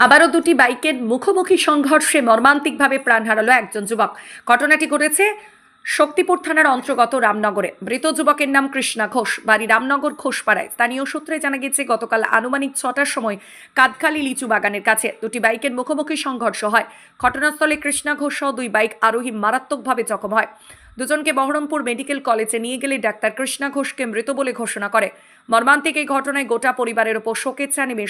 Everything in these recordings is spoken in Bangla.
আবারও দুটি বাইকের মুখোমুখি সংঘর্ষে মর্মান্তিকভাবে প্রাণ হারালো একজন যুবক। ঘটনাটি ঘটেছে শক্তিপুর থানার অন্তর্গত রামনগরে মৃত যুবকের নাম কৃষ্ণা ঘোষ। বাড়ি রামনগর ঘোষপাড়ায়। স্থানীয় সূত্রে জানা গেছে গতকাল আনুমানিক ছটার সময় কাদখালি লিচু বাগানের কাছে দুটি বাইকের মুখোমুখি সংঘর্ষ হয়। ঘটনাস্থলে কৃষ্ণা ঘোষ সহ দুই বাইক আরোহী মারাত্মকভাবে জখম হয়। দুজনকে বহরমপুর মেডিকেল কলেজে নিয়ে গেলে ডাক্তার কৃষ্ণা ঘোষকে মৃত বলে ঘোষণা করে। মর্মান্তিক এই ঘটনায় গোটা পরিবারের ওপর শোকের চা নেমে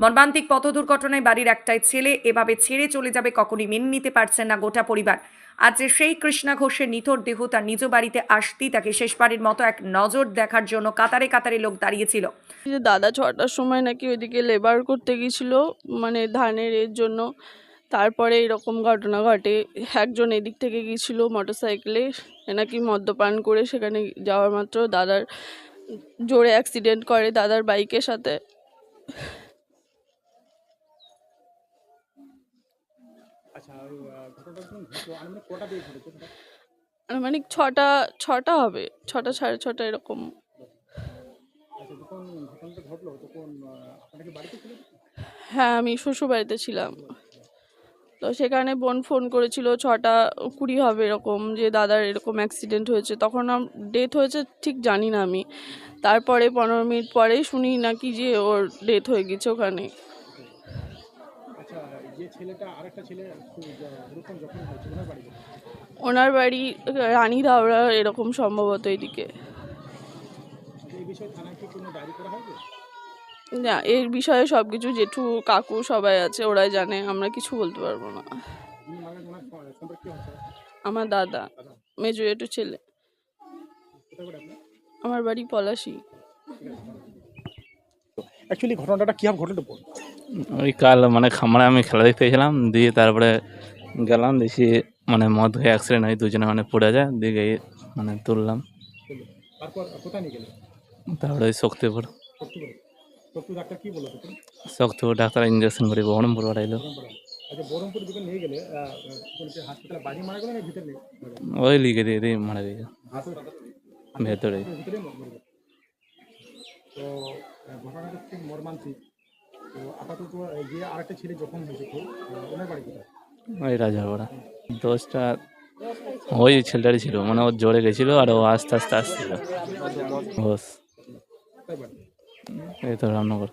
মর্মান্তিক পথ দুর্ঘটনায় বাড়ির একটাই ছেলে এভাবে ছেড়ে চলে যাবে কখনই মেনে নিতে পারছেন না গোটা পরিবার। আজ সেই কৃষ্ণা ঘোষের নিথর দেহ তার নিজ বাড়িতে আসতেই তাকে শেষবারের মতো এক নজর দেখার জন্য কাতারে কাতারে লোক দাঁড়িয়েছিল। দাদা ছটার সময় নাকি ওইদিকে লেবার করতে গেছিল মানে ধানের এর জন্য। তারপরে এরকম ঘটনা ঘটে। একজন এদিক থেকে গিয়েছিল মোটর সাইকেলে নাকি মদ্যপান করে সেখানে যাওয়ার মাত্র দাদার জোরে অ্যাক্সিডেন্ট করে দাদার বাইকের সাথে। আনুমানিক সেটা? মানে ছটা ছটা হবে ছটা সাড়ে ছটা এরকম। আচ্ছা বাড়িতে হ্যাঁ আমি শ্বশুরবাড়িতে ছিলাম। তো সেখানে বোন ফোন করেছিল ছটা কুড়ি হবে এরকম যে দাদার এরকম অ্যাক্সিডেন্ট হয়েছে। তখন ডেথ হয়েছে ঠিক জানি না আমি। তারপরে পনেরো মিনিট পরেই শুনি নাকি যে ওর ডেথ হয়ে গেছে ওখানে। আচ্ছা ছেলেটা আরেকটা ছেলে খুব যখন হয়েছে ওনার বাড়ি কোথায়? ওনার বাড়ি রানী ধাওড়া এরকম সম্ভবত এদিকে। আচ্ছা, না এর বিষয়ে সব কিছু জেঠু কাকু সবাই আছে ওরাই জানে আমরা কিছু বলতে পারব না। আমার দাদা মেজো জেঠু ছেলে। আমার বাড়ি পলাশি। অ্যাকচুয়ালি ঘটনাটা কীভাবে ঘটলো ওই কাল মানে খামারে আমি খেলা দেখতে গেছিলাম দিয়ে তারপরে গেলাম দেখি মানে মদ হয়ে অ্যাক্সিডেন্ট হয় দুজনে মানে পড়ে যায় দিয়ে গিয়ে মানে তুললাম। তারপর ওই শক্তিপুর। শক্তিপুর। ডাক্তার ইঞ্জেকশন করে বহরমপুর পাঠাইলো। বহরমপুরে আচ্ছা? ওই লিখে দিয়ে দিয়ে মারা গেছে ভেতরে। তো ঘটনাটা মর্মান্তিক। তো আপাতত যে আরেকটা ছেলে জখম হয়েছে খুব ওনার বাড়ি কোথায়? ওই রাজারপাড়া। দশটা ওই ছেলেটারই ছিল মানে ওর জোরে গেছিল আর ও আস্তে আস্তে আসছিল। বস। এই তো আছে।